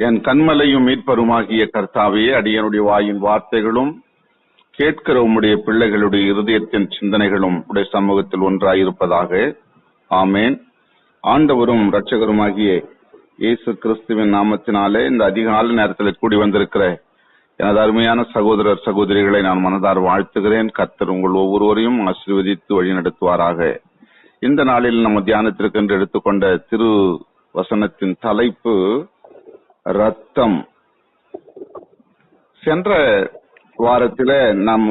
என் கண்மலையும் மீட்பருமாகிய கர்த்தாவே அடியனுடைய வாயின் வார்த்தைகளும் கேட்கிற உம்முடைய பிள்ளைகளுடைய இருதயத்தின் சிந்தனைகளும் உடைய சமூகத்தில் ஒன்றாயிருப்பதாக. ஆமேன். ஆண்டவரும் இரட்சகருமாகிய இயேசு கிறிஸ்துவின் நாமத்தினாலே இந்த அதிகால நேரத்தில் கூடி வந்திருக்கிற எனது அருமையான சகோதரர் சகோதரிகளை நான் மனதார் வாழ்த்துகிறேன். கர்த்தர் உங்கள் ஒவ்வொருவரையும் ஆசீர்வதித்து வழிநடத்துவாராக. இந்த நாளில் நம்ம தியானத்திற்கென்று எடுத்துக்கொண்ட திரு வசனத்தின் தலைப்பு ரத்தம். சென்ற வாரத்தில நாம்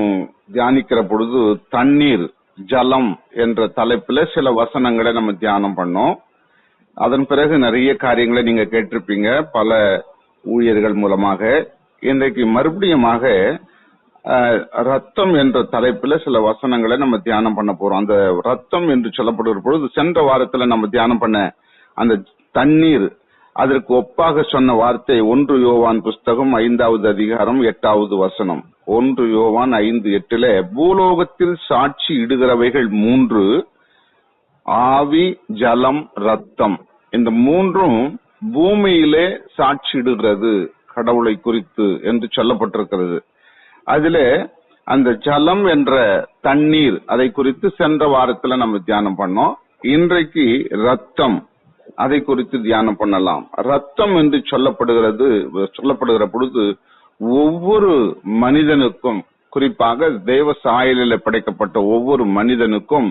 தியானிக்கிற பொழுது தண்ணீர் ஜலம் என்ற தலைப்புல சில வசனங்களை நம்ம தியானம் பண்ணோம். அதன் பிறகு நிறைய காரியங்களை நீங்க கேட்டிருப்பீங்க. பல ஊழியர்கள் மூலமாக. இன்றைக்கு மறுபடியுமாக ரத்தம் என்ற தலைப்புல சில வசனங்களை நம்ம தியானம் பண்ண போறோம். அந்த ரத்தம் என்று சொல்லப்படுகிற பொழுது சென்ற வாரத்துல நம்ம தியானம் பண்ண அந்த தண்ணீர் அதற்கு ஒப்பாக சொன்ன வார்த்தை ஒன்று யோவான் புஸ்தகம் ஐந்தாவது அதிகாரம் எட்டாவது வசனம். ஒன்று யோவான் ஐந்து எட்டுல பூலோகத்தில் சாட்சி இடுகிறவைகள் மூன்று ஆவி ஜலம் ரத்தம் இந்த மூன்றும் பூமியிலே சாட்சியிடுகிறது கடவுளை குறித்து என்று சொல்லப்பட்டிருக்கிறது. அதிலே அந்த ஜலம் என்ற தண்ணீர் அதை குறித்து சென்ற வாரத்துல நம்ம தியானம் பண்ணோம். இன்றைக்கு ரத்தம் அதை குறித்து தியானம் பண்ணலாம். ரத்தம் என்று சொல்லப்படுகிறது சொல்லப்படுகிற பொழுது ஒவ்வொரு மனிதனுக்கும் குறிப்பாக தேவ சாயலில் படைக்கப்பட்ட ஒவ்வொரு மனிதனுக்கும்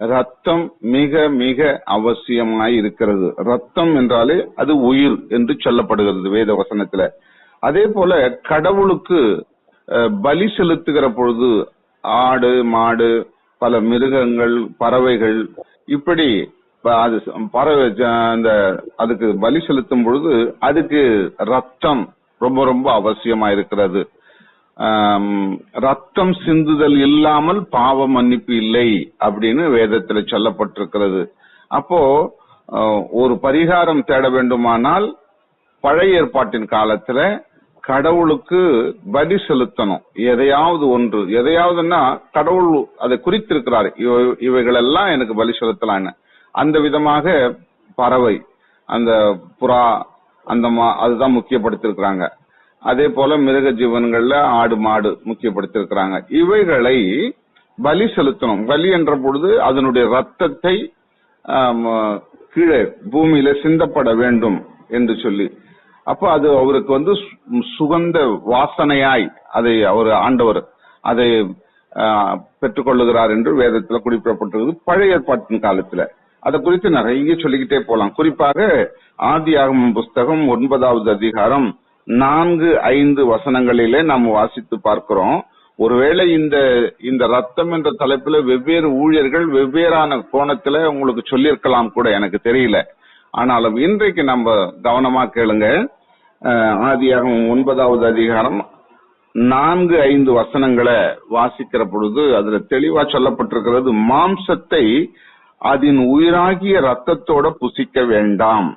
ரத்தம் மிக மிக அவசியமாய் இருக்கிறது. ரத்தம் என்றாலே அது உயிர் என்று சொல்லப்படுகிறது வேத வசனத்துல அதே போல கடவுளுக்கு பலி செலுத்துகிற பொழுது ஆடு மாடு பல மிருகங்கள் பறவைகள் இப்படி அது பறவை அந்த அதுக்கு பலி செலுத்தும் பொழுது அதுக்கு ரத்தம் ரொம்ப ரொம்ப அவசியமா இருக்கிறது. ரத்தம் சிந்துதல் இல்லாமல் பாவ மன்னிப்பு இல்லை அப்படின்னு வேதத்துல சொல்லப்பட்டிருக்கிறது. அப்போ ஒரு பரிகாரம் தேட வேண்டுமானால் பழைய ஏற்பாட்டின் காலத்துல கடவுளுக்கு பலி செலுத்தணும். எதையாவது ஒன்று. எதையாவதுன்னா கடவுள் அதை குறித்திருக்கிறார். இவைகளெல்லாம் எனக்கு பலி செலுத்தலான்னு. அந்த விதமாக பறவை அந்த புறா அந்த மா- அதுதான் முக்கியப்படுத்திருக்கிறாங்க. அதே போல மிருக ஜீவன்கள்ல ஆடு மாடு முக்கியப்படுத்திருக்கிறாங்க. இவைகளை பலி செலுத்தணும். பலி என்ற பொழுது அதனுடைய ரத்தத்தை கீழே பூமியில சிந்தப்பட வேண்டும் என்று சொல்லி. அப்ப அது அவருக்கு வந்து சுகந்த வாசனையாய் அதை அவர் ஆண்டவர் அதை பெற்றுக்கொள்ளுகிறார் என்று வேதத்துல குறிப்பிடப்பட்டிருக்கிறது பழைய ஏற்பாட்டின் காலத்துல. அதை குறித்து நிறைய சொல்லிக்கிட்டே போலாம். குறிப்பாக ஆதியாகமம் புஸ்தகம் ஒன்பதாவது அதிகாரம் நான்கு ஐந்து வசனங்களிலே நாம் வாசித்து பார்க்கிறோம். ஒருவேளை இந்த இந்த ரத்தம் என்ற தலைப்புல வெவ்வேறு ஊழியர்கள் வெவ்வேறான கோணத்துல உங்களுக்கு சொல்லியிருக்கலாம் கூட எனக்கு தெரியல. ஆனாலும் இன்றைக்கு நம்ம கவனமா கேளுங்க. ஆதியாகம் ஒன்பதாவது அதிகாரம் நான்கு ஐந்து வசனங்களை வாசிக்கிற பொழுது அதுல தெளிவா சொல்லப்பட்டிருக்கிறது மாம்சத்தை அதன் உயிராகிய ரத்தத்தோட புசிக்க வேண்டாம்.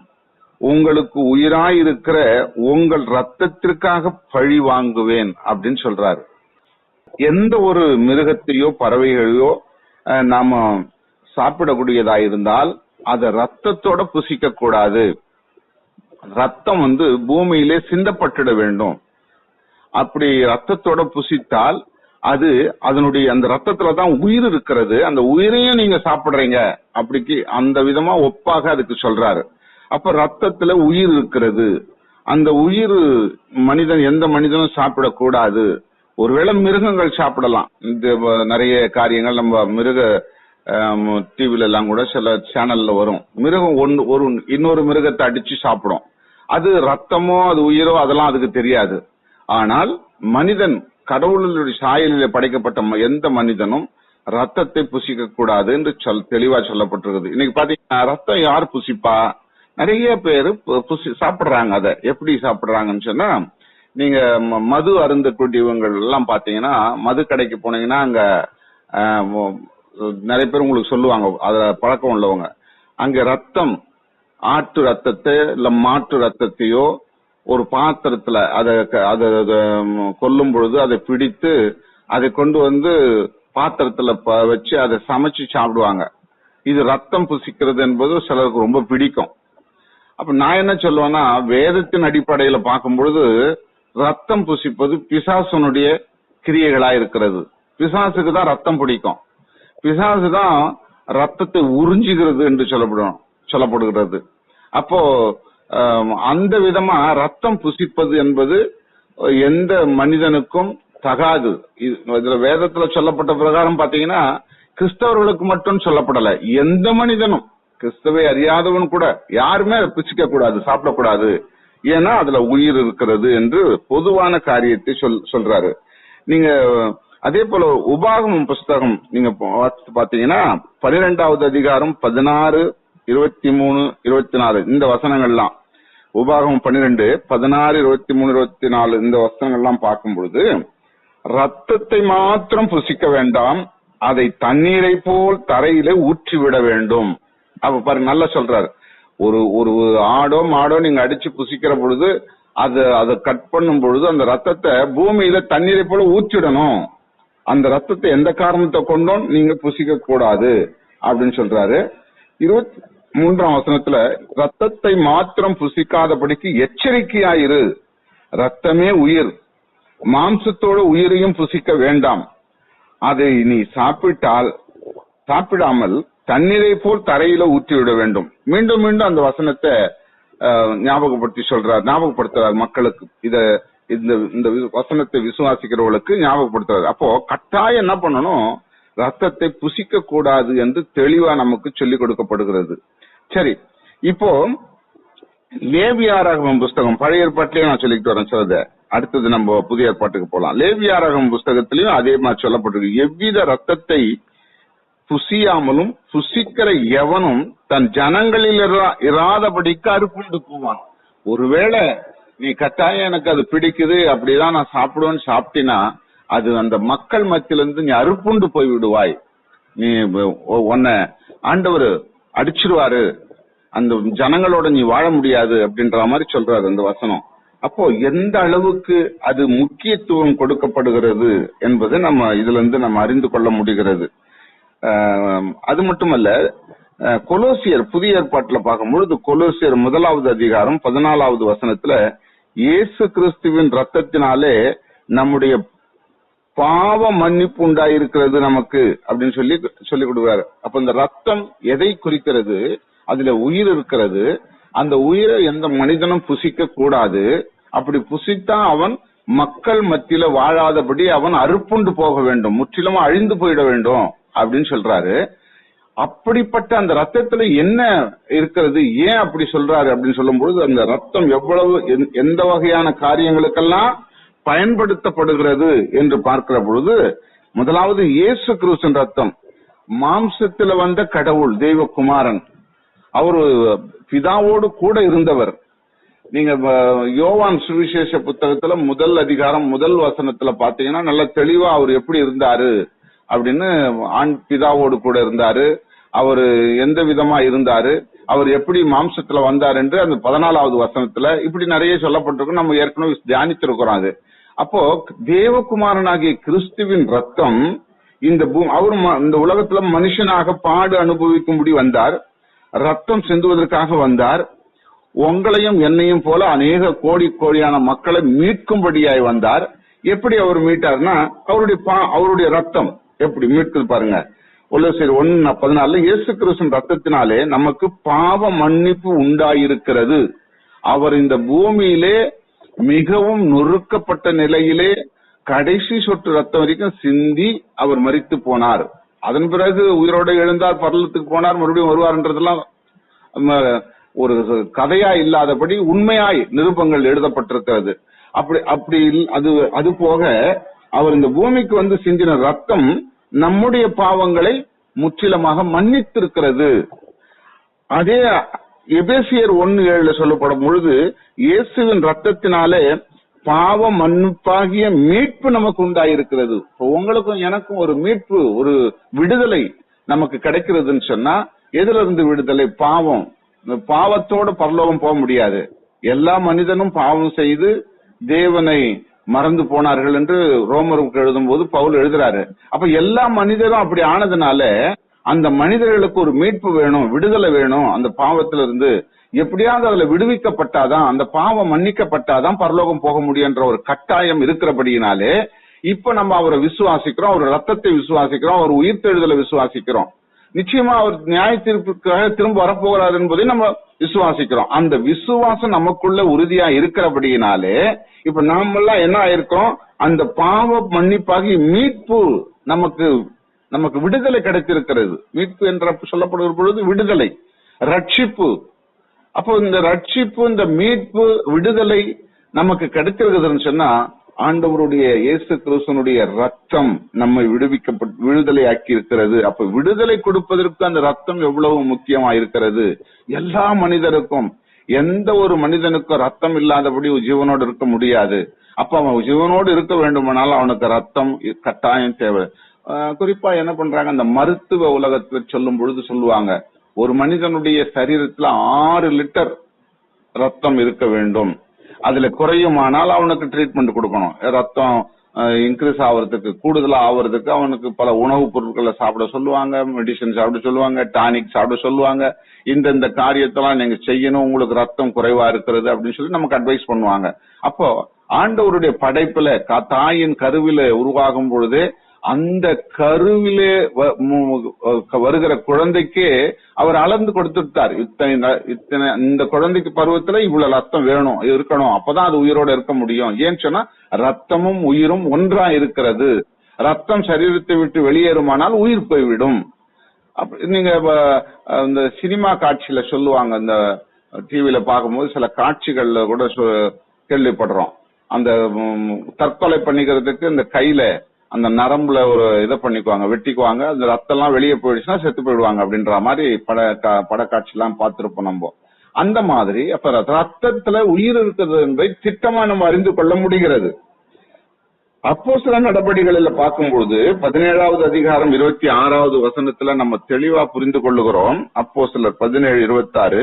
உங்களுக்கு உயிராயிருக்கிற உங்கள் ரத்தத்திற்காக பழி வாங்குவேன் அப்படின்னு சொல்றாரு. எந்த ஒரு மிருகத்தையோ பறவைகளையோ நாம சாப்பிடக்கூடியதா இருந்தால் அதை ரத்தத்தோட புசிக்க கூடாது. ரத்தம் வந்து பூமியிலே சிந்தப்பட்டுட வேண்டும். அப்படி ரத்தத்தோட புசித்தால் அது அதனுடைய அந்த ரத்தத்துல தான் உயிர் இருக்கிறது. அந்த உயிரையும் நீங்க சாப்பிடுறீங்க. அப்படிக்கு அந்த விதமா ஒப்பாக அதுக்கு சொல்றாரு. அப்ப ரத்தத்துல உயிர் இருக்கிறது. அந்த உயிர் மனிதன் எந்த மனிதனும் சாப்பிடக்கூடாது. ஒருவேளை மிருகங்கள் சாப்பிடலாம். இந்த நிறைய காரியங்கள் நம்ம மிருக டிவில எல்லாம் கூட சில சேனல்ல வரும். மிருகம் ஒன்று ஒரு இன்னொரு மிருகத்தை அடிச்சு சாப்பிடும். அது ரத்தமோ அது உயிரோ அதெல்லாம் அதுக்கு தெரியாது. ஆனால் மனிதன் கடவுளுடைய சாயலிலே படைக்கப்பட்ட ம- எந்த மனிதனும் ரத்தத்தை புசிக்க கூடாது என்று சொல் தெளிவா சொல்லப்பட்டிருக்குது. இன்னைக்கு பாத்தீங்கன்னா ரத்தம் யார் புசிப்பா? நிறைய பேர் புசி சாப்பிடுறாங்க அதை. எப்படி சாப்பிடுறாங்கன்னு சொன்னா நீங்க ம- மது அருந்தக்கூடியவங்க எல்லாம் பாத்தீங்கன்னா மது கடைக்கு போனீங்கன்னா அங்க நிறைய பேர் உங்களுக்கு சொல்லுவாங்க. அதுல பழக்கம் உள்ளவங்க. அங்க ரத்தம் ஆட்டு ரத்தத்தை இல்ல மாட்டு ரத்தத்தையோ ஒரு பாத்திரத்துல அதை க- அதை அதை, கொல்லும் பொழுது அதை பிடித்து அதை கொண்டு வந்து பாத்திரத்துல ப- வச்சு அதை சமைச்சு சாப்பிடுவாங்க. இது ரத்தம் புசிக்கிறது என்பது சிலருக்கு ரொம்ப பிடிக்கும். அப்ப நான் என்ன சொல்லுவேன்னா வேதத்தின் அடிப்படையில பார்க்கும் பொழுது ரத்தம் புசிப்பது பிசாசனுடைய கிரியைகளா இருக்கிறது. பிசாசுக்கு தான் ரத்தம் பிடிக்கும். பிசாசு தான் ரத்தத்தை உறிஞ்சுகிறது என்று சொல்லப்படும் சொல்லப்படுகிறது. அப்போ அந்த விதமா ரத்தம் புசிப்பது என்பது எந்த மனிதனுக்கும் தகாது. இது- இதுல வேதத்துல சொல்லப்பட்ட பிரகாரம் பாத்தீங்கன்னா கிறிஸ்தவர்களுக்கு மட்டும் சொல்லப்படல. எந்த மனிதனும் கிறிஸ்தவை அறியாதவன் கூட யாருமே அதை புசிக்க கூடாது சாப்பிடக்கூடாது ஏன்னா அதுல உயிர் இருக்கிறது என்று பொதுவான காரியத்தை சொல் சொல்றாரு. நீங்க அதே போல உபாகமம் புஸ்தகம் நீங்க பாத்தீங்கன்னா பனிரெண்டாவது அதிகாரம் பதினாறு இருபத்தி மூணு இருபத்தி நாலு இந்த வசனங்கள்லாம். உபாகம் பன்னிரெண்டு பதினாறு இருபத்தி மூணு இருபத்தி நாலு இந்த வசனங்கள்லாம் பார்க்கும் பொழுது ரத்தத்தை மாத்திரம் புசிக்க வேண்டாம் அதை தண்ணீரை போல் தரையிலே ஊற்றி விட வேண்டும். அப்ப பாருங்க நல்லா சொல்றாரு. ஒரு ஒரு ஆடோ மாடோ நீங்க அடிச்சு புசிக்கிற பொழுது அது அதை கட் பண்ணும் பொழுது அந்த ரத்தத்தை பூமியில தண்ணீரை போல ஊற்றிடணும். அந்த ரத்தத்தை எந்த காரணத்தை கொண்டும் நீங்க புசிக்க கூடாது அப்படின்னு சொல்றாரு. இருபத்தி மூன்றாம் வசனத்துல ரத்தத்தை மாத்திரம் புசிக்காதபடிக்கு எச்சரிக்கையாயிரு. ரத்தமே உயிர். மாம்சத்தோட உயிரையும் புசிக்க வேண்டாம். அதை நீ சாப்பிட்டால் சாப்பிடாமல் தண்ணீரை போல் தரையில ஊற்றி விட வேண்டும். மீண்டும் மீண்டும் அந்த வசனத்தை ஞாபகப்படுத்தி சொல்றார் ஞாபகப்படுத்துறார் மக்களுக்கு. இத இந்த இந்த வசனத்தை விசுவாசிக்கிறவர்களுக்கு ஞாபகப்படுத்துறாரு. அப்போ கட்டாயம் என்ன பண்ணணும்? ரத்தத்தை புசிக்க கூடாது என்று தெளிவா நமக்கு சொல்லிக் கொடுக்கப்படுகிறது. சரி இப்போ லேவியாரகம் புஸ்தகம் பழைய ஏற்பாட்டிலேயே நான் சொல்லிட்டு வரேன் சிலத. அடுத்தது நம்ம புதிய ஏற்பாட்டுக்கு போலாம். லேவியாரகம் புஸ்தகத்திலையும் அதே மாதிரி சொல்லப்பட்டிருக்கு. எவ்வித ரத்தத்தை புசியாமலும் புசிக்கிற எவனும் தன் ஜனங்களில் இராதபடிக்கு அறுப்புண்டு போவான் ஒருவேளை நீ கட்டாயம் எனக்கு அது பிடிக்குது அப்படிதான் நான் சாப்பிடுவேன்னு சாப்பிட்டினா அது அந்த மக்கள் மத்தியிலிருந்து நீ அறுப்புண்டு போய் விடுவாய் நீ உன்ன உன்னை ஆண்டவர் அடிச்சிருவாரு அந்த ஜனங்களோட நீ வாழ முடியாது அப்படின்ற மாதிரி சொல்றாரு அந்த வசனம். அப்போ எந்த அளவுக்கு அது முக்கியத்துவம் கொடுக்கப்படுகிறது என்பதை நம்ம இதுல இருந்து நம்ம அறிந்து கொள்ள முடிகிறது. அது மட்டுமல்ல கொலோசியர் புதிய ஏற்பாட்டில் பார்க்கும்பொழுது கொலோசியர் முதலாவது அதிகாரம் பதினாலாவது வசனத்துல இயேசு கிறிஸ்துவின் ரத்தத்தினாலே நம்முடைய பாவ மன்னிப்பு உண்டாயிருக்கிறது நமக்கு அப்படின்னு சொல்லி சொல்லி கொடுக்குறாரு. அப்ப இந்த ரத்தம் எதை குறிக்கிறது? அதுல உயிர் இருக்கிறது. அந்த உயிரை எந்த மனிதனும் புசிக்க கூடாது. அப்படி புசித்தா அவன் மக்கள் மத்தியில வாழாதபடி அவன் அறுப்புண்டு போக வேண்டும். முற்றிலுமா அழிந்து போயிட வேண்டும் அப்படின்னு சொல்றாரு. அப்படிப்பட்ட அந்த ரத்தத்துல என்ன இருக்கிறது? ஏன் அப்படி சொல்றாரு அப்படின்னு சொல்லும்பொழுது அந்த ரத்தம் எவ்வளவு எந்த- எந்த வகையான காரியங்களுக்கெல்லாம் பயன்படுத்தப்படுகிறது என்று பார்க்கிற பொழுது முதலாவது இயேசு கிறிஸ்தன் ரத்தம். மாம்சத்துல வந்த கடவுள் தெய்வகுமாரன் அவர் பிதாவோடு கூட இருந்தவர். நீங்க யோவான் சுவிசேஷ புத்தகத்துல முதல் அதிகாரம் முதல் வசனத்துல பாத்தீங்கன்னா நல்ல தெளிவா அவர் எப்படி இருந்தாரு அப்படின்னு ஆண் பிதாவோடு கூட இருந்தாரு. அவர் எந்த விதமா இருந்தாரு? அவர் எப்படி மாம்சத்துல வந்தார் என்று அந்த பதினாலாவது வசனத்துல இப்படி நிறைய சொல்லப்பட்டிருக்கும் நம்ம ஏற்கனவே தியானித்திருக்கிறோம் அது. அப்போ தேவகுமாரனாகிய கிறிஸ்துவின் ரத்தம் இந்த பூ அவர் ம- இந்த உலகத்துல மனுஷனாக பாடு அனுபவிக்கும்படி வந்தார். ரத்தம் சிந்துவதற்காக வந்தார். உங்களையும் என்னையும் போல அநேக கோடி கோடியான மக்களை மீட்கும்படியாய் வந்தார். எப்படி அவர் மீட்டார்னா அவருடைய பா- அவருடைய ரத்தம் எப்படி மீட்குது பாருங்க. உலகசேரி ஒன்னு பதினாலுல இயேசு கிருஷ்ணன் ரத்தத்தினாலே நமக்கு பாவ மன்னிப்பு உண்டாயிருக்கிறது. அவர் இந்த பூமியிலே மிகவும் நொறுக்கப்பட்ட நிலையிலே கடைசி சொட்டு ரத்தம் வரைக்கும் சிந்தி அவர் மறித்து போனார். அதன் பிறகு உயிரோடு எழுந்தார் பரலத்துக்கு போனார் மறுபடியும் வருவார்ன்றதெல்லாம் ஒரு கதையா இல்லாதபடி உண்மையாய் நிருபங்கள் எழுதப்பட்டிருக்கிறது. அப்படி அப்படி இல்- அது அது போக அவர் இந்த பூமிக்கு வந்து சிந்தின ரத்தம் நம்முடைய பாவங்களை முற்றிலுமாக மன்னித்திருக்கிறது. அதே எபேசியர் ஒன்னு ஏழுல சொல்லப்படும் பொழுது இயேசுவின் ரத்தத்தினாலே பாவ மன்னிப்பாகிய மீட்பு நமக்கு உண்டாயிருக்கிறது உங்களுக்கும் எனக்கும் ஒரு மீட்பு ஒரு விடுதலை நமக்கு கிடைக்கிறதுன்னு சொன்னா எதுல இருந்து விடுதலை? பாவம். பாவத்தோட பரலோகம் போக முடியாது. எல்லா மனிதனும் பாவம் செய்து தேவனை மறந்து போனார்கள் என்று ரோமருக்கு எழுதும் போது பவுல் எழுதுறாரு. அப்ப எல்லா மனிதரும் அப்படி ஆனதுனால அந்த மனிதர்களுக்கு ஒரு மீட்பு வேணும் விடுதலை வேணும் அந்த பாவத்துல இருந்து எப்படியாவது அதுல விடுவிக்கப்பட்டாதான் அந்த பாவம் மன்னிக்கப்பட்டாதான் பரலோகம் போக முடியுன்ற ஒரு கட்டாயம் இருக்கிறபடியினாலே இப்ப நம்ம அவரை விசுவாசிக்கிறோம் அவர் ரத்தத்தை விசுவாசிக்கிறோம் அவர் உயிர்த்தெழுதலை விசுவாசிக்கிறோம். நிச்சயமா அவர் நியாய தீர்ப்புக்காக திரும்ப வரப்போகிறார் என்பதை நம்ம விசுவாசிக்கிறோம். அந்த விசுவாசம் நமக்குள்ள உறுதியா இருக்கிறபடியினாலே இப்ப நாமெல்லாம் என்ன ஆயிருக்கோம்? அந்த பாவ மன்னிப்பாகி மீட்பு நமக்கு நமக்கு விடுதலை கிடைத்திருக்கிறது. மீட்பு என்ற சொல்லப்படுகிற பொழுது விடுதலை ரட்சிப்பு அப்போ இந்த ரட்சிப்பு இந்த மீட்பு விடுதலை நமக்கு கிடைத்திருக்குதுன்னு சொன்னா ஆண்டவருடைய இயேசு கிறிஸ்தனுடைய ரத்தம் நம்மை விடுவிக்கப்பட்டு விடுதலை ஆக்கி இருக்கிறது அப்ப விடுதலை கொடுப்பதற்கு அந்த ரத்தம் எவ்வளவு முக்கியமா இருக்கிறது எல்லா மனிதருக்கும். எந்த ஒரு மனிதனுக்கும் ரத்தம் இல்லாதபடி ஜீவனோடு இருக்க முடியாது. அப்ப அவன் ஜீவனோடு இருக்க வேண்டுமானால் அவனுக்கு ரத்தம் கட்டாயம் தேவை. குறிப்பா என்ன பண்றாங்க? அந்த மருத்துவ உலகத்துல சொல்லும் பொழுது சொல்லுவாங்க ஒரு மனிதனுடைய சரீரத்தில் ஆறு லிட்டர் ரத்தம் இருக்க வேண்டும். அதுல குறையுமானால் அவனுக்கு ட்ரீட்மெண்ட் கொடுக்கணும். ரத்தம் இன்க்ரீஸ் ஆகிறதுக்கு கூடுதலா ஆகிறதுக்கு அவனுக்கு பல உணவுப் பொருட்களை சாப்பிட சொல்லுவாங்க மெடிசன் சாப்பிட சொல்லுவாங்க டானிக் சாப்பிட சொல்லுவாங்க. இந்த இந்த காரியத்தெல்லாம் நீங்க செய்யணும் உங்களுக்கு ரத்தம் குறைவா இருக்கிறது அப்படின்னு சொல்லி நமக்கு அட்வைஸ் பண்ணுவாங்க. அப்போ ஆண்டவருடைய படைப்புல தாயின் கருவில உருவாகும் பொழுதே அந்த கருவிலே வ- வருகிற குழந்தைக்கே அவர் அளந்து கொடுத்துட்டார். இத்தனை இத்தனை இந்த குழந்தைக்கு பருவத்துல இவ்வளவு ரத்தம் வேணும் இருக்கணும் அப்பதான் அது உயிரோட இருக்க முடியும். ஏன்னு சொன்னா ரத்தமும் உயிரும் ஒன்றா இருக்கிறது. ரத்தம் சரீரத்தை விட்டு வெளியேறுமானால் உயிர் போய்விடும். நீங்க இந்த சினிமா காட்சியில சொல்லுவாங்க இந்த டிவில பார்க்கும்போது சில காட்சிகள்ல கூட கேள்விப்படுறோம். அந்த தற்கொலை பண்ணிக்கிறதுக்கு இந்த கையில அந்த நரம்புல ஒரு இதை பண்ணிக்குவாங்க வெட்டிக்குவாங்க. அந்த ரத்தம் எல்லாம் வெளியே போயிடுச்சுன்னா செத்து போயிடுவாங்க அப்படின்ற மாதிரி பட படக்காட்சி எல்லாம் பார்த்திருப்போம் நம்ம. அந்த மாதிரி அப்ப ரத்தத்துல உயிர் இருக்கிறது என்பதை திட்டமா நம்ம அறிந்து கொள்ள முடிகிறது. அப்போ சில நடவடிக்கைகளில் பார்க்கும்பொழுது பதினேழாவது அதிகாரம் இருபத்தி ஆறாவது வசனத்துல நம்ம தெளிவா புரிந்து கொள்ளுகிறோம். அப்போ சிலர் பதினேழு இருபத்தி ஆறு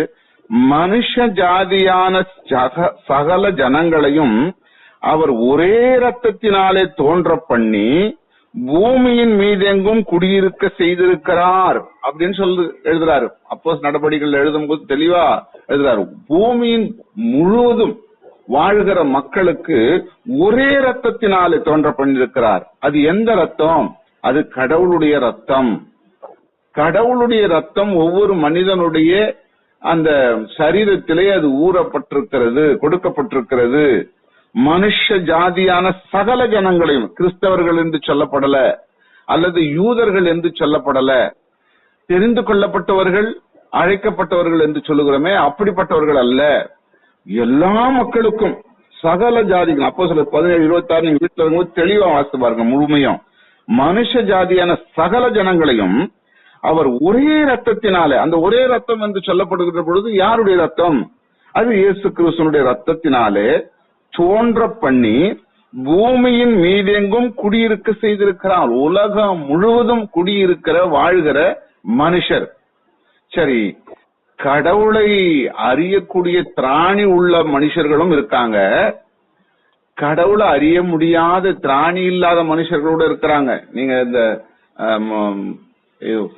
மனுஷ ஜாதியான சக சகல ஜனங்களையும் அவர் ஒரே ரத்தத்தினாலே தோன்ற பண்ணி பூமியின் மீதெங்கும் குடியிருக்க செய்திருக்கிறார் அப்படின்னு சொல்லு எழுதுறாரு. அப்போ நடவடிக்கைகள் எழுதும்போது தெளிவா எழுதுறாரு. பூமியின் முழுவதும் வாழ்கிற மக்களுக்கு ஒரே ரத்தத்தினாலே தோன்ற பண்ணிருக்கிறார் அது எந்த ரத்தம் அது கடவுளுடைய ரத்தம் கடவுளுடைய ரத்தம் ஒவ்வொரு மனிதனுடைய அந்த சரீரத்திலே அது ஊறப்பட்டிருக்கிறது கொடுக்கப்பட்டிருக்கிறது. மனுஷ ஜாதியான சகல ஜனங்களையும் கிறிஸ்தவர்கள் என்று சொல்லப்படல அல்லது யூதர்கள் என்று சொல்லப்படல தெரிந்து கொள்ளப்பட்டவர்கள் அழைக்கப்பட்டவர்கள் என்று சொல்லுகிறோமே அப்படிப்பட்டவர்கள் அல்ல. எல்லா மக்களுக்கும் சகல ஜாதிகள் அப்போ சில பதினேழு இருபத்தி ஆறு நீங்க வீட்டுல இருக்கும்போது தெளிவா வாசித்து பாருங்க முழுமையும் மனுஷ ஜாதியான சகல ஜனங்களையும் அவர் ஒரே ரத்தத்தினாலே அந்த ஒரே ரத்தம் என்று சொல்லப்படுகிற பொழுது யாருடைய ரத்தம் அது இயேசு கிறிஸ்தனுடைய ரத்தத்தினாலே தோன்ற பண்ணி பூமியின் மீதெங்கும் குடியிருக்க செய்திருக்கிறார் உலகம் முழுவதும் குடியிருக்கிற வாழ்கிற மனுஷர். சரி கடவுளை அறியக்கூடிய திராணி உள்ள மனுஷர்களும் இருக்காங்க. கடவுளை அறிய முடியாத திராணி இல்லாத மனுஷர்களோட இருக்கிறாங்க. நீங்க இந்த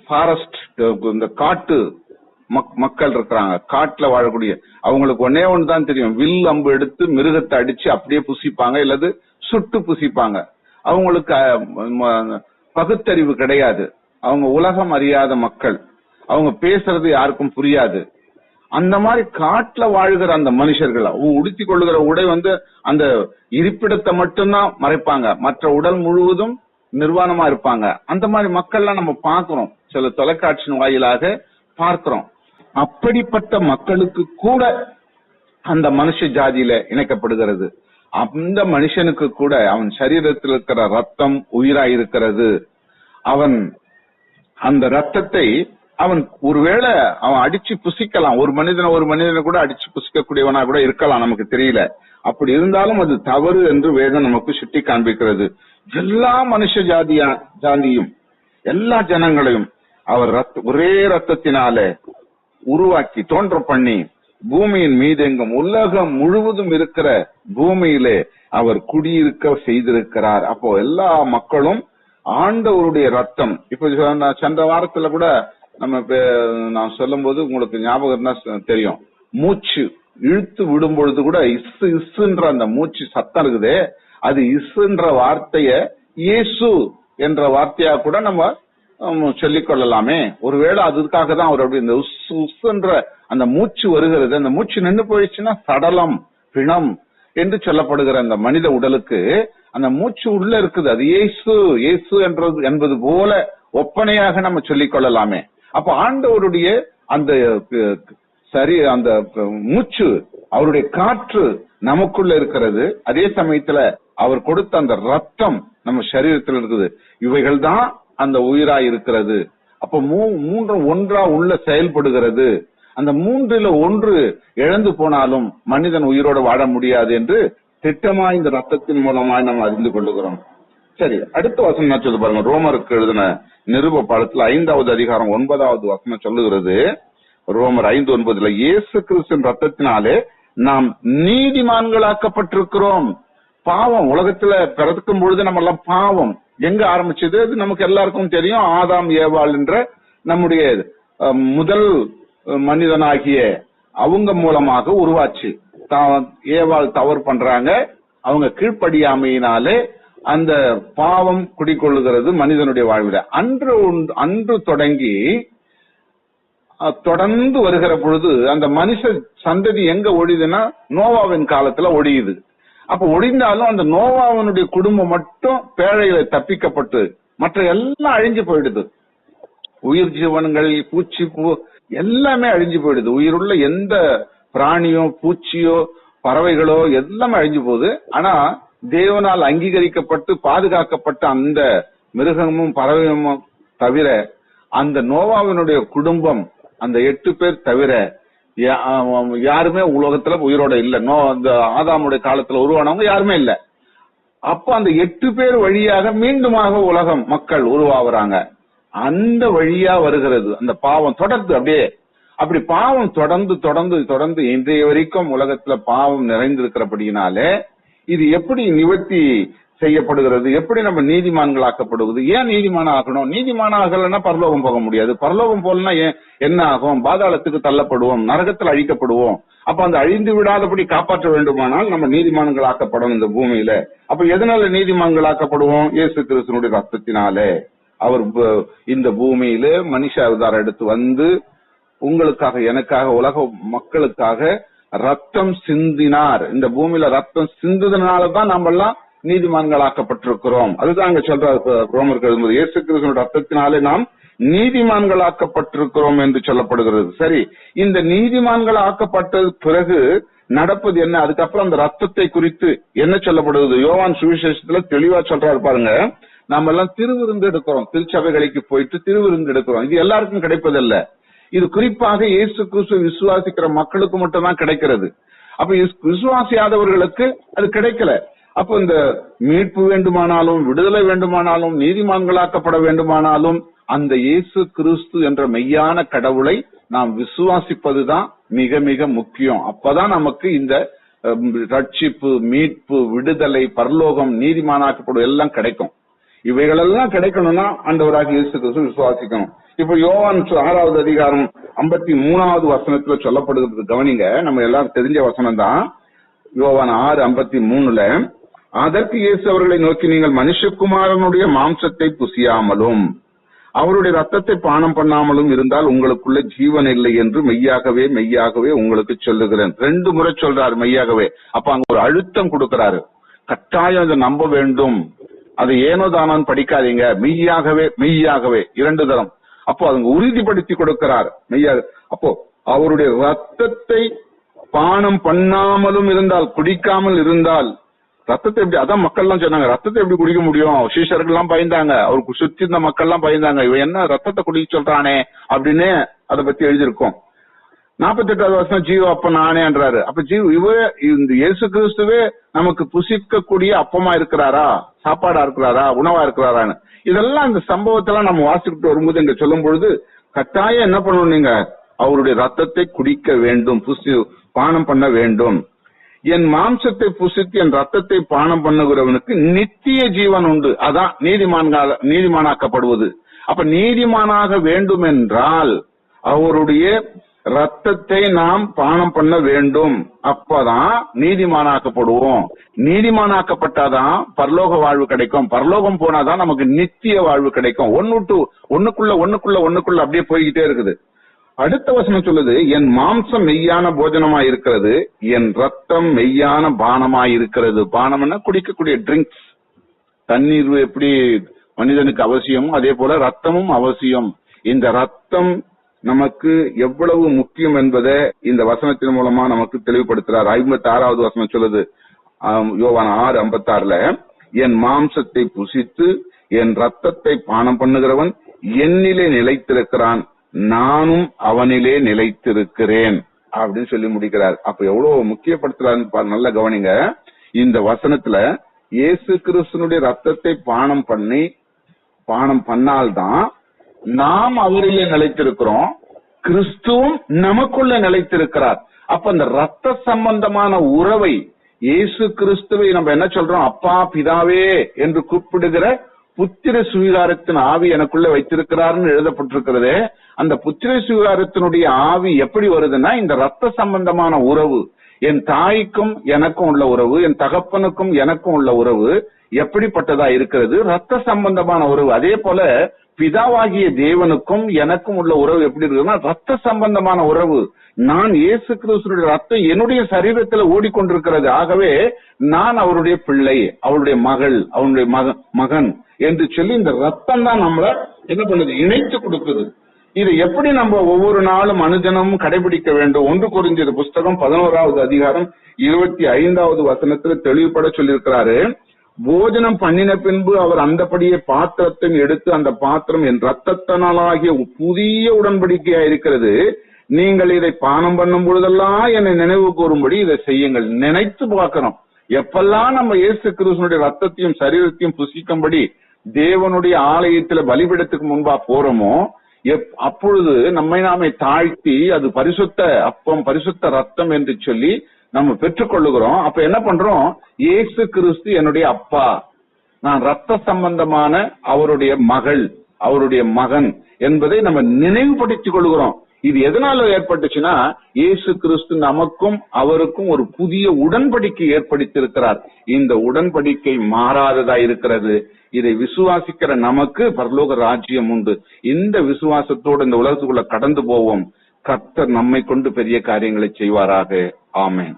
ஃபாரஸ்ட் இந்த காட்டு மக்கள் இருக்கிறாங்க. காட்டுல வாழக்கூடிய அவங்களுக்கு ஒன்னே ஒன்று தான் தெரியும். வில் அம்பு எடுத்து மிருகத்தை அடிச்சு அப்படியே புசிப்பாங்க இல்லது சுட்டு புசிப்பாங்க. அவங்களுக்கு பகுத்தறிவு கிடையாது. அவங்க உலகம் அறியாத மக்கள். அவங்க பேசுறது யாருக்கும் புரியாது. அந்த மாதிரி காட்டுல வாழ்கிற அந்த மனுஷர்கள் அவங்க உடுத்தி கொள்ளுகிற உடை வந்து அந்த இருப்பிடத்தை மட்டும்தான் மறைப்பாங்க. மற்ற உடல் முழுவதும் நிர்வாணமா இருப்பாங்க. அந்த மாதிரி மக்கள்லாம் நம்ம பார்க்கிறோம். சில தொலைக்காட்சியின் வாயிலாக பார்க்கிறோம். அப்படிப்பட்ட மக்களுக்கு கூட அந்த மனுஷ ஜாதியில இணைக்கப்படுகிறது. அந்த மனுஷனுக்கு கூட அவன் சரீரத்தில் இருக்கிற ரத்தம் உயிராய் இருக்கிறது. அவன் அந்த ரத்தத்தை அவன் ஒருவேளை அவன் அடிச்சு புசிக்கலாம். ஒரு மனிதனை ஒரு மனிதனை கூட அடிச்சு புசிக்கக்கூடியவனா கூட இருக்கலாம் நமக்கு தெரியல. அப்படி இருந்தாலும் அது தவறு என்று வேதம் நமக்கு சுட்டி காண்பிக்கிறது. எல்லா மனுஷ ஜாதியா ஜாதியும் எல்லா ஜனங்களையும் அவர் ரத்த ஒரே ரத்தத்தினாலே உருவாக்கி தோன்ற பண்ணி பூமியின் மீது எங்கும் உலகம் முழுவதும் இருக்கிற பூமியிலே அவர் குடியிருக்க செய்திருக்கிறார். அப்போ எல்லா மக்களும் ஆண்டவருடைய ரத்தம். இப்ப சென்ற வாரத்துல கூட நம்ம நான் சொல்லும் போது உங்களுக்கு ஞாபகம் தான் தெரியும். மூச்சு இழுத்து விடும் பொழுது கூட இஸ்ஸு இசுன்ற அந்த மூச்சு சத்தம் இருக்குதே. அது இசுன்ற வார்த்தைய இயேசு என்ற வார்த்தையா கூட நம்ம சொல்லிக் கொள்ளலாமே. ஒருவேளை அதுக்காக தான் அவர் அப்படி இந்த உஸ் உஸ்ன்ற அந்த மூச்சு வருகிறது. அந்த மூச்சு நின்று போயிடுச்சுன்னா சடலம் பிணம் என்று சொல்லப்படுகிற அந்த மனித உடலுக்கு அந்த மூச்சு உள்ள இருக்குது. அது இயேசு இயேசு என்றது என்பது போல ஒப்பனையாக நம்ம சொல்லிக் கொள்ளலாமே. அப்ப ஆண்டவருடைய அந்த சரி அந்த மூச்சு அவருடைய காற்று நமக்குள்ள இருக்கிறது. அதே சமயத்துல அவர் கொடுத்த அந்த ரத்தம் நம்ம சரீரத்தில் இருக்குது. இவைகள் தான் அந்த உயிரா இருக்கிறது. அப்ப மூ- மூன்றும் ஒன்றா உள்ள செயல்படுகிறது. அந்த மூன்றில ஒன்று இழந்து போனாலும் மனிதன் உயிரோட வாழ முடியாது என்று திட்டமா இந்த ரத்தத்தின் மூலமாய் நம்ம அறிந்து கொள்ளுகிறோம். சரி அடுத்த வசனம் என்ன சொல்லுது பாருங்க. ரோமருக்கு எழுதின நிருப பாடத்துல ஐந்தாவது அதிகாரம் ஒன்பதாவது வசனம் சொல்லுகிறது. ரோமர் ஐந்து ஒன்பதுல இயேசு கிறிஸ்தன் ரத்தத்தினாலே நாம் நீதிமான்களாக்கப்பட்டிருக்கிறோம். பாவம் உலகத்துல பிறக்கும் பொழுது நம்ம எல்லாம் பாவம். எங்க ஆரம்பிச்சது? அது நமக்கு எல்லாருக்கும் தெரியும். ஆதாம் ஏவாள் என்ற நம்முடைய முதல் மனிதனாகிய அவங்க மூலமாக உருவாச்சு. தா- ஏவாள் தவறு பண்றாங்க. அவங்க கீழ்ப்படியாமையினாலே அந்த பாவம் குடிக்கொள்ளுகிறது மனிதனுடைய வாழ்வில். அன்று அன்று தொடங்கி தொடர்ந்து வருகிற பொழுது அந்த மனுஷ சந்ததி எங்க ஒழியுதுன்னா நோவாவின் காலத்துல ஒழியுது. அப்ப ஒடிந்தாலும் அந்த நோவாவினுடைய குடும்பம் மட்டும் பேழையில தப்பிக்கப்பட்டு மற்ற எல்லாம் அழிஞ்சு போயிடுது. உயிர் ஜீவன்கள் பூச்சி பூ எல்லாமே அழிஞ்சு போயிடுது. உயிருள்ள எந்த பிராணியோ பூச்சியோ பறவைகளோ எல்லாமே அழிஞ்சு போகுது. ஆனா தேவனால் அங்கீகரிக்கப்பட்டு பாதுகாக்கப்பட்ட அந்த மிருகமும் பறவையும் தவிர அந்த நோவாவினுடைய குடும்பம் அந்த எட்டு பேர் தவிர யாருமே உலகத்துல உயிரோட இல்ல. நோ அந்த ஆதாமுடைய காலத்துல உருவானவங்க யாருமே இல்ல. அப்ப அந்த எட்டு பேர் வழியாக மீண்டுமாக உலகம் மக்கள் உருவாகுறாங்க. அந்த வழியா வருகிறது. அந்த பாவம் தொடர்ந்து அப்படியே அப்படி பாவம் தொடர்ந்து தொடர்ந்து தொடர்ந்து இன்றைய வரைக்கும் உலகத்துல பாவம் நிறைந்திருக்கிறபடியினாலே இது எப்படி நிவர்த்தி செய்யப்படுகிறது. எப்படி நம்ம நீதிமான்கள் ஆக்கப்படுவது ஏன் நீதிமான ஆகணும் நீதிமான ஆகலைன்னா பரலோகம் போக முடியாது. பரலோகம் போலனா என்ன ஆகும்? பாதாளத்துக்கு தள்ளப்படுவோம் நரகத்தில் அழிக்கப்படுவோம். அப்ப அந்த அழிந்து விடாதபடி காப்பாற்ற வேண்டுமானால் நம்ம நீதிமான்கள் ஆக்கப்படணும் இந்த பூமியில. அப்ப எதனால நீதிமான்கள் ஆக்கப்படுவோம் இயேசு கிறிஸ்தனுடைய ரத்தத்தினாலே. அவர் இந்த பூமியில மனுஷ அவதாரம் எடுத்து வந்து உங்களுக்காக எனக்காக உலக மக்களுக்காக ரத்தம் சிந்தினார். இந்த பூமியில ரத்தம் சிந்ததுனாலதான் நம்ம எல்லாம் நீதிமான்களாக்கப்பட்டிருக்கிறோம். அதுதான் அங்க சொல்ற இப்ப ரோமர்கள் இயேசு கிருஷ்ணனுடைய ரத்தத்தினாலே நாம் நீதிமான்களாக்கப்பட்டிருக்கிறோம் என்று சொல்லப்படுகிறது. சரி இந்த நீதிமான்கள் ஆக்கப்பட்டது பிறகு நடப்பது என்ன? அதுக்கப்புறம் அந்த ரத்தத்தை குறித்து என்ன சொல்லப்படுகிறது? யோவான் சுவிசேஷத்துல தெளிவா சொல்றாரு பாருங்க. நாம எல்லாம் திருவிருந்து எடுக்கிறோம். திருச்சபைகளுக்கு போயிட்டு திருவிருந்து எடுக்கிறோம். இது எல்லாருக்கும் கிடைப்பதல்ல. இது குறிப்பாக இயேசு கிறிஸ்து விசுவாசிக்கிற மக்களுக்கு மட்டும்தான் கிடைக்கிறது. அப்ப விசுவாசியாதவர்களுக்கு அது கிடைக்கல. அப்போ இந்த மீட்பு வேண்டுமானாலும் விடுதலை வேண்டுமானாலும் நீதிமான்களாக்கப்பட வேண்டுமானாலும் அந்த இயேசு கிறிஸ்து என்ற மெய்யான கடவுளை நாம் விசுவாசிப்பதுதான் மிக மிக முக்கியம். அப்பதான் நமக்கு இந்த ரட்சிப்பு மீட்பு விடுதலை பரலோகம் நீதிமானாக்கப்படும் எல்லாம் கிடைக்கும். இவைகளெல்லாம் கிடைக்கணும்னா ஆண்டவராக இயேசு கிறிஸ்து விசுவாசிக்கணும். இப்ப யோவான் ஆறாவது அதிகாரம் ஐம்பத்தி மூணாவது வசனத்துல சொல்லப்படுகிறது. கவனிங்க நம்ம எல்லாரும் தெரிஞ்ச வசனம் தான் யோவான் ஆறு ஐம்பத்தி மூணுல அதற்கு இயேசு அவர்களை நோக்கி நீங்கள் மனுஷகுமாரனுடைய மாம்சத்தை புசியாமலும் அவருடைய ரத்தத்தை பானம் பண்ணாமலும் இருந்தால் உங்களுக்குள்ள ஜீவன் இல்லை என்று மெய்யாகவே மெய்யாகவே உங்களுக்கு சொல்லுகிறேன். ரெண்டு முறை சொல்றாரு மெய்யாகவே. அப்ப அங்க ஒரு அழுத்தம் கொடுக்கிறாரு. கட்டாயம் அதை நம்ப வேண்டும். அது ஏனோ தானோன்னு படிக்காதீங்க. மெய்யாகவே மெய்யாகவே. இரண்டு தரம். அப்போ அவங்க உறுதிப்படுத்தி கொடுக்கிறார். மெய்யாக அப்போ அவருடைய ரத்தத்தை பானம் பண்ணாமலும் இருந்தால் குடிக்காமல் இருந்தால் ரத்தத்தை எப்படி அதான் மக்கள் எல்லாம் சொன்னாங்க ரத்தத்தை எப்படி குடிக்க முடியும்? சீஷர்கள் எல்லாம் பயந்தாங்க அவருக்கு சுத்தி இருந்த மக்கள் எல்லாம் பயந்தாங்க. இவன் என்ன ரத்தத்தை குடிக்க சொல்றானே அப்படின்னு அதை பத்தி எழுதியிருக்கோம். நாற்பத்தெட்டாவது வருஷம் ஜீவ அப்ப நானேன்றாரு அப்ப ஜீவ இவ இந்த இயேசு கிறிஸ்துவே நமக்கு புசிக்கக்கூடிய அப்பமா இருக்கிறாரா? சாப்பாடா இருக்கிறாரா? உணவா இருக்கிறாரான்னு. இதெல்லாம் இந்த சம்பவத்தெல்லாம் நம்ம வாசிக்கிட்டு வரும்போது இங்க சொல்லும் பொழுது கட்டாயம் என்ன பண்ணணும் நீங்க? அவருடைய ரத்தத்தை குடிக்க வேண்டும் புசி பானம் பண்ண வேண்டும். என் மாம்சத்தை புசித்து என் ரத்தத்தை பானம் பண்ணுகிறவனுக்கு நித்திய ஜீவன் உண்டு. அதான் நீதிமான்கால நீதிமானாக்கப்படுவது. அப்ப நீதிமானாக வேண்டும் என்றால் அவருடைய ரத்தத்தை நாம் பானம் பண்ண வேண்டும். அப்பதான் நீதிமானாக்கப்படுவோம். நீதிமானாக்கப்பட்டாதான் பரலோக வாழ்வு கிடைக்கும். பரலோகம் போனாதான் நமக்கு நித்திய வாழ்வு கிடைக்கும். ஒன்னு டு ஒண்ணுக்குள்ள ஒண்ணுக்குள்ள ஒண்ணுக்குள்ள அப்படியே போய்கிட்டே இருக்குது. அடுத்த வசனம் சொல்லுது என் மாம்சம் மெய்யான போஜனமா இருக்கிறது என் ரத்தம் மெய்யான பானமா இருக்கிறது. பானம்னா குடிக்கக்கூடிய ட்ரிங்க்ஸ் தண்ணீர் எப்படி மனிதனுக்கு அவசியமோ அதே போல ரத்தமும் அவசியம். இந்த ரத்தம் நமக்கு எவ்வளவு முக்கியம் என்பதை இந்த வசனத்தின் மூலமா நமக்கு தெளிவுபடுத்துறார். ஐம்பத்தி ஆறாவது வசனம் சொல்லுது ஆம், யோவான் ஆறு ஐம்பத்தாறுல என் மாம்சத்தை புசித்து என் ரத்தத்தை பானம் பண்ணுகிறவன் என்னிலே நிலைத்திருக்கிறான். நானும் அவனிலே நிலைத்திருக்கிறேன் அப்படின்னு சொல்லி முடிக்கிறார். அப்ப எவ்வளவு முக்கியப்படுத்துறாரு நல்ல கவனிங்க. இந்த வசனத்துல இயேசு கிறிஸ்தனுடைய ரத்தத்தை பானம் பண்ணி பானம் பண்ணால்தான் நாம் அவரிலே நிலைத்திருக்கிறோம் கிறிஸ்துவும் நமக்குள்ள நிலைத்திருக்கிறார். அப்ப அந்த ரத்த சம்பந்தமான உறவை இயேசு கிறிஸ்துவை நம்ம என்ன சொல்றோம்? அப்பா பிதாவே என்று கூப்பிடுகிற புத்திர சுவீகாரத்தின் ஆவி எனக்குள்ள வைத்திருக்கிறார்னு எழுதப்பட்டிருக்கிறது அந்த புத்திர சுவீகாரத்தினுடைய ஆவி எப்படி வருதுன்னா இந்த ரத்த சம்பந்தமான உறவு என் தாய்க்கும் எனக்கும் உள்ள உறவு என் தகப்பனுக்கும் எனக்கும் உள்ள உறவு எப்படிப்பட்டதா இருக்கிறது? ரத்த சம்பந்தமான உறவு. அதே போல பிதாவாகிய தேவனுக்கும் எனக்கும் உள்ள உறவு எப்படி இருக்குதுன்னா ரத்த சம்பந்தமான உறவு. நான் இயேசு கிறிஸ்துடைய ரத்தம் என்னுடைய சரீரத்துல ஓடிக்கொண்டிருக்கிறது. ஆகவே நான் அவருடைய பிள்ளை அவருடைய மகள் அவனுடைய மகன். என்று சொல்லி இந்த ரத்தம் தான் நம்மள என்ன பண்ணுது? இணைத்து கொடுக்குது. இது எப்படி நம்ம ஒவ்வொரு நாளும் அனுதினமும் கடைபிடிக்க வேண்டும்? ஒன்று குறிஞ்சது புஸ்தகம் பதினோராவது அதிகாரம் இருபத்தி ஐந்தாவது வசனத்துல தெளிவுபட சொல்லியிருக்கிறாரு. போஜனம் பண்ணின பின்பு அவர் அந்தபடியே பாத்திரத்தையும் எடுத்து அந்த பாத்திரம் என் ரத்தத்தனாலாகிய புதிய உடன்படிக்கையா இருக்கிறது. நீங்கள் இதை பானம் பண்ணும் பொழுதெல்லாம் என்னை நினைவு கூறும்படி இதை செய்யுங்கள். நினைத்து பார்க்கணும். எப்பெல்லாம் நம்ம இயேசு கிருஷ்ணனுடைய ரத்தத்தையும் சரீரத்தையும் புசிக்கும்படி தேவனுடைய ஆலயத்துல பலிபிடத்துக்கு முன்பா போறோமோ எப்- அப்பொழுது நம்மை நாமே தாழ்த்தி அது பரிசுத்த அப்பம் பரிசுத்த ரத்தம் என்று சொல்லி நம்ம பெற்றுக்கொள்ளுகிறோம். அப்ப என்ன பண்றோம்? இயேசு கிறிஸ்து என்னுடைய அப்பா. நான் ரத்த சம்பந்தமான அவருடைய மகள். அவருடைய மகன் என்பதை நம்ம நினைவுபடுத்திக் கொள்கிறோம். இது எதனால ஏற்பட்டுச்சுன்னா இயேசு கிறிஸ்து நமக்கும் அவருக்கும் ஒரு புதிய உடன்படிக்கை ஏற்படுத்தியிருக்கிறார். இந்த உடன்படிக்கை மாறாததா இருக்கிறது? இதை விசுவாசிக்கிற நமக்கு பரலோக ராஜ்யம் உண்டு. இந்த விசுவாசத்தோடு இந்த உலகத்துக்குள்ள கடந்து போவோம். கர்த்தர் நம்மை கொண்டு பெரிய காரியங்களை செய்வாராக. ஆமேன்.